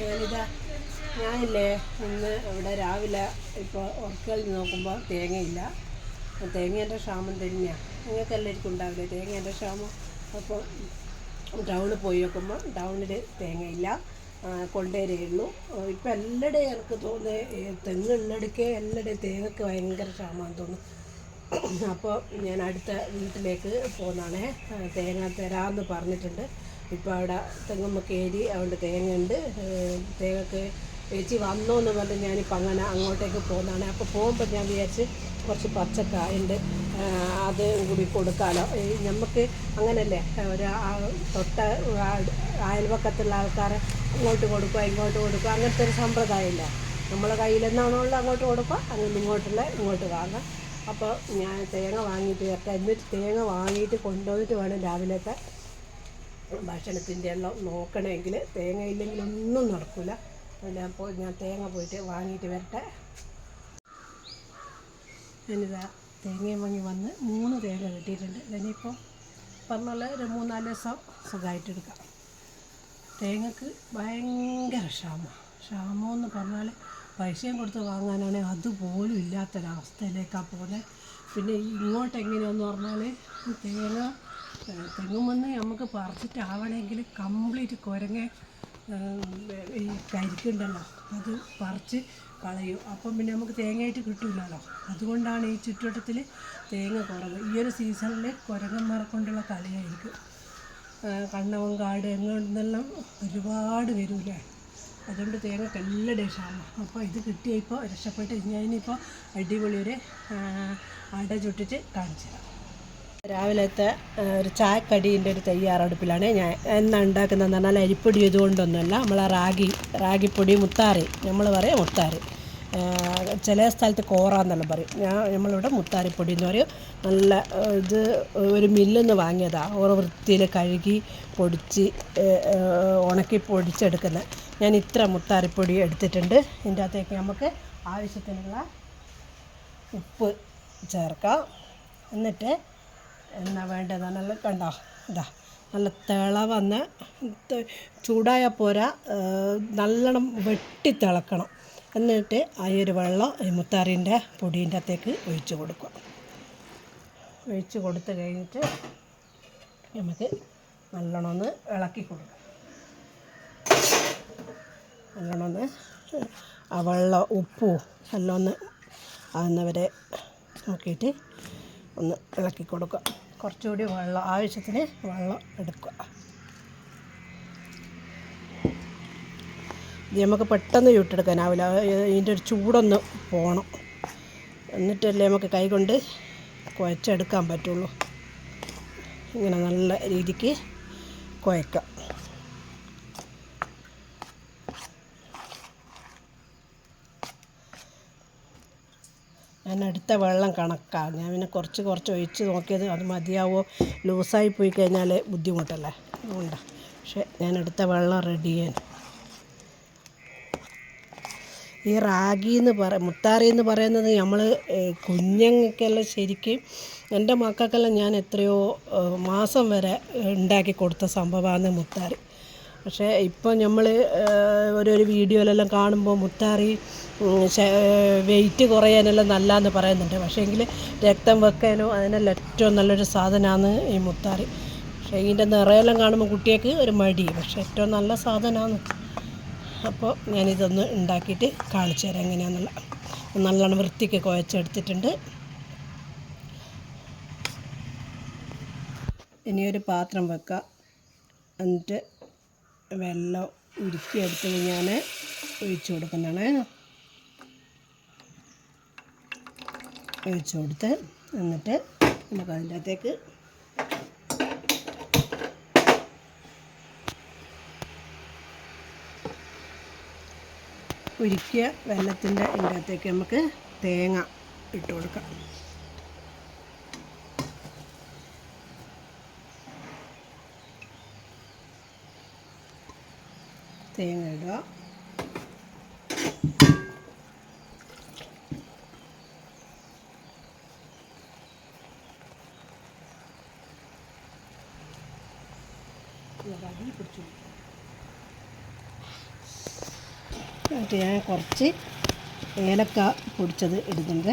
ഞാനിതാ ഞാനില്ലേ ഇന്ന് ഇവിടെ രാവിലെ ഇപ്പോൾ ഉറക്കുകളിൽ നോക്കുമ്പോൾ തേങ്ങയില്ല. തേങ്ങേന്റെ ക്ഷാമം തന്നെയാണ് നിങ്ങൾക്ക് എല്ലാവർക്കും ഉണ്ടാവില്ലേ തേങ്ങേന്റെ ക്ഷാമം? അപ്പോൾ ടൗണിൽ പോയി നോക്കുമ്പോൾ ടൗണിൽ തേങ്ങയില്ല. കൊണ്ടേരേ കൊണ്ടുവരേ ഉള്ളൂ. ഇപ്പം എല്ലായിടെയും എനിക്ക് തോന്നുന്നത് തെങ്ങുള്ളിടയ്ക്ക് എല്ലടെ തേങ്ങക്ക് ഭയങ്കര ക്ഷാമമാണെന്ന് തോന്നുന്നു. അപ്പോൾ ഞാൻ അടുത്ത വീട്ടിലേക്ക് പോകുന്നതാണേ തേങ്ങ തരാമെന്ന് പറഞ്ഞിട്ടുണ്ട്. ഇപ്പോൾ അവിടെ തെങ്ങുമ്മ കയറി അതുകൊണ്ട് തേങ്ങയുണ്ട് തേങ്ങക്ക് ചേച്ചി വന്നോ എന്ന് പറഞ്ഞ് ഞാനിപ്പോൾ അങ്ങനെ അങ്ങോട്ടേക്ക് പോകുന്നതാണ് അപ്പോൾ പോകുമ്പോൾ ഞാൻ വിചാരിച്ച് കുറച്ച് പച്ചക്കായുണ്ട്. അത് കൂടി കൊടുക്കാമല്ലോ നമുക്ക് അങ്ങനല്ലേ ഒരു തൊട്ട അയൽവക്കത്തുള്ള ആൾക്കാരെ അങ്ങോട്ട് കൊടുക്കുക ഇങ്ങോട്ട് കൊടുക്കുക അങ്ങനത്തെ ഒരു സമ്പ്രദായമില്ല. നമ്മളെ കയ്യിലെന്നാണോ ഉള്ളത് അങ്ങോട്ട് കൊടുക്കുക അങ്ങനെ ഇങ്ങോട്ടുള്ള ഇങ്ങോട്ട് വാങ്ങാം. അപ്പോൾ ഞാൻ തേങ്ങ വാങ്ങിയിട്ട് വരട്ടെ. എന്നിട്ട് തേങ്ങ വാങ്ങിയിട്ട് കൊണ്ടുവന്നിട്ട് വേണം രാവിലത്തെ ഭക്ഷണത്തിന്റെ എല്ലാം നോക്കണമെങ്കിൽ തേങ്ങ ഇല്ലെങ്കിൽ ഒന്നും നടക്കില്ല പിന്നെ അപ്പോൾ ഞാൻ തേങ്ങ പോയിട്ട് വാങ്ങിയിട്ട് വരട്ടെ. ഞാനിതാ തേങ്ങയും വാങ്ങി വന്ന് മൂന്ന് തേങ്ങ കിട്ടിയിട്ടുണ്ട് ഇതിനിപ്പോൾ പറഞ്ഞുള്ള ഒരു മൂന്നാൽ ദിവസം സുഖമായിട്ട് എടുക്കാം. തേങ്ങക്ക് ഭയങ്കര ക്ഷാമം. ക്ഷാമം എന്ന് പറഞ്ഞാൽ പൈസയും കൊടുത്ത് വാങ്ങാനാണെങ്കിൽ അതുപോലും ഇല്ലാത്തൊരവസ്ഥയിലേക്കാണ് പോകുന്നത്. പിന്നെ ഇങ്ങോട്ട് എങ്ങനെയാന്ന് പറഞ്ഞാൽ തേങ്ങ തെങ്ങുമെന്ന് നമുക്ക് പറിച്ചിട്ടാവണമെങ്കിൽ കംപ്ലീറ്റ് കുരങ്ങ ഈ കരിക്കുണ്ടല്ലോ അത് പറിച്ച് കളയും. അപ്പം പിന്നെ നമുക്ക് തേങ്ങയായിട്ട് കിട്ടില്ലല്ലോ അതുകൊണ്ടാണ് ഈ ചുറ്റുവട്ടത്തിൽ തേങ്ങ കുറവ്. ഈ ഒരു സീസണിൽ കുരങ്ങന്മാരെ കൊണ്ടുള്ള കളിയായിരിക്കും. കണ്ണവൻ കാട് എങ്ങോട്ടെന്നെല്ലാം ഒരുപാട് വരൂലേ. അതുകൊണ്ട് തേങ്ങക്ക് എല്ലാ ക്ഷാമം അപ്പോൾ ഇത് കിട്ടിയപ്പോൾ രക്ഷപ്പെട്ട് ഞാനിപ്പോൾ അടിപൊളി ഒരു അട ചുട്ടിട്ട് കാണിച്ചു തരാം രാവിലത്തെ ഒരു ചായക്കടീന്റെ ഒരു തയ്യാറെടുപ്പിലാണ് ഞാൻ എന്നാ ഉണ്ടാക്കുന്നതെന്ന് പറഞ്ഞാൽ അരിപ്പൊടി ഇതുകൊണ്ടൊന്നുമല്ല. നമ്മളെ റാഗി റാഗിപ്പൊടി മുത്താറി. നമ്മൾ പറയും മുത്താറി. ചില സ്ഥലത്ത് കോറ എന്നെല്ലാം പറയും. ഞാൻ നമ്മളിവിടെ മുത്താറിപ്പൊടി എന്ന് പറയും. നല്ല ഇത് ഒരു മില്ലെന്ന് വാങ്ങിയതാണ് ഓരോ വൃത്തിയിൽ കഴുകി പൊടിച്ച് ഉണക്കി പൊടിച്ചെടുക്കുന്നത് ഞാൻ ഇത്ര മുത്താറിപ്പൊടി എടുത്തിട്ടുണ്ട്. ഇതിന്റെ അകത്തേക്ക് നമുക്ക് ആവശ്യത്തിനുള്ള ഉപ്പ് ചേർക്കാം. എന്നിട്ട് എന്നാ വേണ്ടത്? നല്ല കണ്ടോ? ഇതാ നല്ല തിള വന്ന് ചൂടായ പോരാ നല്ലോണം വെട്ടി തിളക്കണം. എന്നിട്ട് ആ ഒരു വെള്ളം ഈ മുത്താറിന്റെ പൊടീന്റെ അകത്തേക്ക് ഒഴിച്ചു കൊടുക്കുക. ഒഴിച്ച് കൊടുത്തു കഴിഞ്ഞിട്ട് നമുക്ക് നല്ലോണം ഒന്ന് ഇളക്കി കൊടുക്കാം. നല്ലോണം ഒന്ന് ആ വെള്ളം ഉപ്പും എല്ലാം ഒന്ന് ആകുന്നവരെ നോക്കിയിട്ട് ഒന്ന് ഇളക്കി കൊടുക്കുക. കുറച്ചുകൂടി വെള്ളം ആവശ്യത്തിന് വെള്ളം എടുക്കുക. ഇത് നമുക്ക് പെട്ടെന്ന് ചുട്ടെടുക്കാനാവില്ല ഇതിന്റെ ഒരു ചൂടൊന്ന് പോകണം എന്നിട്ടല്ലേ നമുക്ക് കൈകൊണ്ട് കുഴച്ചെടുക്കാൻ പറ്റുള്ളൂ. ഇങ്ങനെ നല്ല രീതിക്ക് കുഴക്കാം. എടുത്ത വെള്ളം കണക്കാണ് ഞാൻ പിന്നെ കുറച്ച് കുറച്ച് ഒഴിച്ച് നോക്കിയത് അത് മതിയാവോ? ലൂസായി പോയി കഴിഞ്ഞാൽ ബുദ്ധിമുട്ടല്ലേ? അതുകൊണ്ടാണ് പക്ഷേ ഞാൻ എടുത്ത വെള്ളം റെഡി ചെയ്യാൻ. ഈ റാഗി എന്ന് പറ മുത്താറി എന്ന് പറയുന്നത് നമ്മൾ കുഞ്ഞങ്ങൾക്കെല്ലാം ശരിക്കും എന്റെ മക്കൾക്കെല്ലാം ഞാൻ എത്രയോ മാസം വരെ ഉണ്ടാക്കി കൊടുത്ത സംഭവമാണ് മുത്താറി. പക്ഷേ ഇപ്പം നമ്മൾ ഓരോരോ വീഡിയോയിലെല്ലാം കാണുമ്പോൾ മുത്താറി വെയിറ്റ് കുറയാനെല്ലാം നല്ലതെന്ന് പറയുന്നുണ്ട്. പക്ഷേ എങ്കിൽ രക്തം വെക്കാനോ അതിനെല്ലാം ഏറ്റവും നല്ലൊരു സാധനമാണ് ഈ മുത്താറി. പക്ഷേ ഇതിന്റെ നിറയെല്ലാം കാണുമ്പോൾ കുട്ടികൾക്ക് ഒരു മടി പക്ഷേ ഏറ്റവും നല്ല സാധനമാണ്. അപ്പോൾ ഞാനിതൊന്ന് ഉണ്ടാക്കിയിട്ട് കാണിച്ചു തരാം എങ്ങനെയാണെന്നുള്ള. നല്ലോണം വൃത്തിക്ക് കുഴച്ചെടുത്തിട്ടുണ്ട്. ഇനിയൊരു പാത്രം വെക്കാം. എന്നിട്ട് വെള്ളം ഉരുക്കിയെടുത്ത് ഞാൻ ഒഴിച്ചു കൊടുക്കുന്നതാണ്. ഒഴിച്ചു കൊടുത്ത് എന്നിട്ട് നമുക്ക് അതിന്റെ അകത്തേക്ക് ഉരുക്കിയ വെള്ളത്തിന്റെ ഇതിന്റെ അകത്തേക്ക് നമുക്ക് തേങ്ങ ഇട്ട് കൊടുക്കാം. തേങ്ങ ഇടുക എന്നിട്ട് ഞാൻ കുറച്ച് ഏലക്ക പൊടിച്ചത് ഇടുന്നുണ്ട്.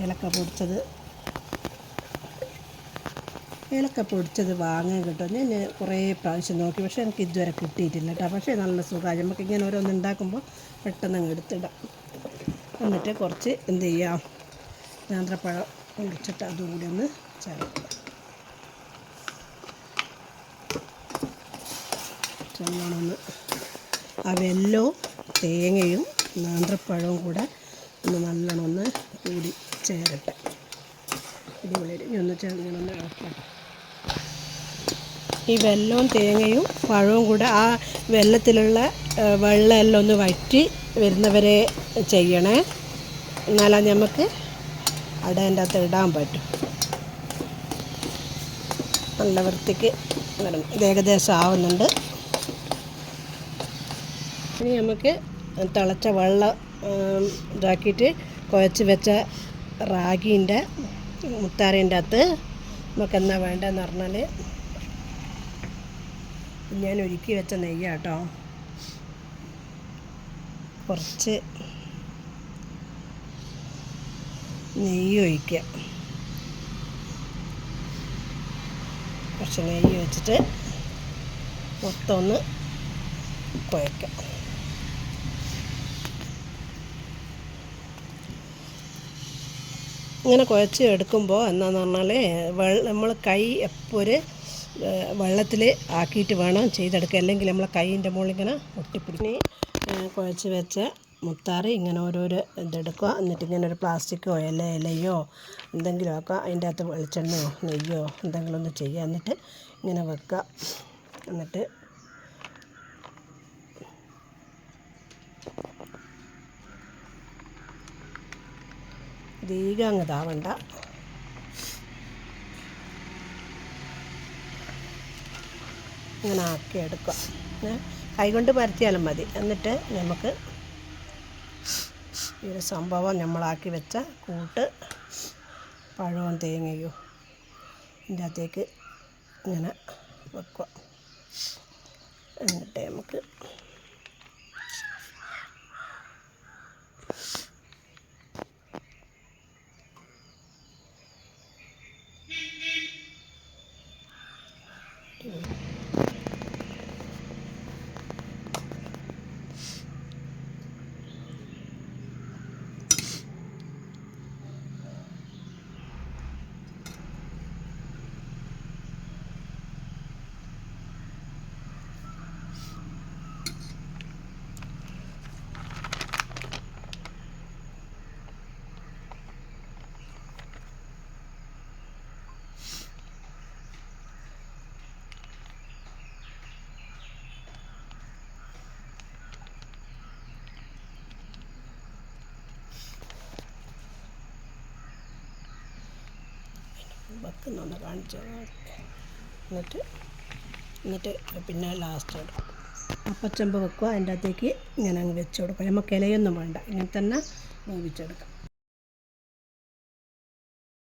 ഏലക്ക പൊടിച്ചത് ഏലക്ക പൊടിച്ചത് വാങ്ങാൻ കിട്ടും. ഞാൻ കുറേ പ്രാവശ്യം നോക്കി. പക്ഷേ എനിക്ക് ഇതുവരെ കിട്ടിയിട്ടില്ല കേട്ടോ. പക്ഷേ നല്ല സുഖമായി. നമുക്ക് ഇങ്ങനെ ഓരോന്ന് ഉണ്ടാക്കുമ്പോൾ പെട്ടെന്ന് അങ്ങ് എടുത്തിടാം. എന്നിട്ട് കുറച്ച് എന്ത് ചെയ്യാം? നേന്ത്രപ്പഴം പൊടിച്ചിട്ട് അതും കൂടി ഒന്ന് ചേർക്കുക ചെന്നോണൊന്ന് ആ വെല്ലവും തേങ്ങയും നേന്ത്രപ്പഴവും കൂടെ ഒന്ന് നല്ലോണം ഒന്ന് കൂടി ചേരട്ടെ. അടിപൊളിയായിട്ട് ഇനി ഒന്ന് ചെറുങ്ങനൊന്ന് ഇളക്കാം. ഈ വെല്ലവും തേങ്ങയും പഴവും കൂടെ ആ വെള്ളത്തിലുള്ള വെള്ളമെല്ലാം ഒന്ന് വറ്റി വരുന്നവരെ ചെയ്യണേ. എന്നാലേ നമുക്ക് അടേന്റെ അകത്ത് ഇടാൻ പറ്റും. നല്ല വൃത്തിക്ക് വരണം. ഇത് ഏകദേശം ആവുന്നുണ്ട്. ഇനി നമുക്ക് തിളച്ച വെള്ളം ഇതാക്കിയിട്ട് കുഴച്ച് വെച്ച റാഗീന്റെ മുത്താറേന്റെ അകത്ത്. നമുക്ക് എന്നാ വേണ്ടതെന്ന് പറഞ്ഞാൽ ഞാൻ ഒരുക്കി വെച്ച നെയ്യാട്ടോ. കുറച്ച് നെയ്യ് ഒഴിക്കുക കുറച്ച് നെയ്യ് വെച്ചിട്ട് മൊത്തം ഒന്ന് കുഴക്കാം ഇങ്ങനെ കുഴച്ച് എടുക്കുമ്പോൾ എന്താണെന്ന് പറഞ്ഞാൽ വെള്ളം നമ്മൾ കൈ എപ്പോൾ ഒരു വെള്ളത്തിൽ ആക്കിയിട്ട് വേണം ചെയ്തെടുക്കുക അല്ലെങ്കിൽ നമ്മളെ കൈയിന്റെ മുകളിൽ ഇങ്ങനെ ഒട്ടിപ്പിടിക്കും കുഴച്ച് വെച്ച മുത്താറി ഇങ്ങനെ ഓരോരോ ഇതെടുക്കുക. എന്നിട്ട് ഇങ്ങനെ ഒരു പ്ലാസ്റ്റിക്കോ ഇല ഇലയോ എന്തെങ്കിലും ആക്കുക. അതിന്റെ അകത്ത് വെളിച്ചെണ്ണയോ നെയ്യോ എന്തെങ്കിലും ഒന്ന് ചെയ്യുക. എന്നിട്ട് ഇങ്ങനെ വെക്കുക. എന്നിട്ട് അധികം അങ്ങ് ഇതാവണ്ട. ഇങ്ങനെ ആക്കി എടുക്കുക. കൈകൊണ്ട് പരത്തിയാലും മതി. എന്നിട്ട് നമുക്ക് ഈ ഒരു സംഭവം നമ്മളാക്കി വെച്ച കൂട്ട് പഴവും തേങ്ങയും ഇതിന്റെ അകത്തേക്ക് ഇങ്ങനെ വെക്കുക. എന്നിട്ട് നമുക്ക് വെക്കുന്നൊന്ന് കാണിച്ചു. എന്നിട്ട് എന്നിട്ട് പിന്നെ ലാസ്റ്റ് ഇടും അപ്പച്ചമ്പ് വെക്കുക അതിന്റെ അകത്തേക്ക് ഇങ്ങനെ അങ്ങ് വെച്ച് കൊടുക്കുക. നമുക്ക് ഇലയൊന്നും വേണ്ട. ഇങ്ങനെ തന്നെ വേവിച്ചെടുക്കാം.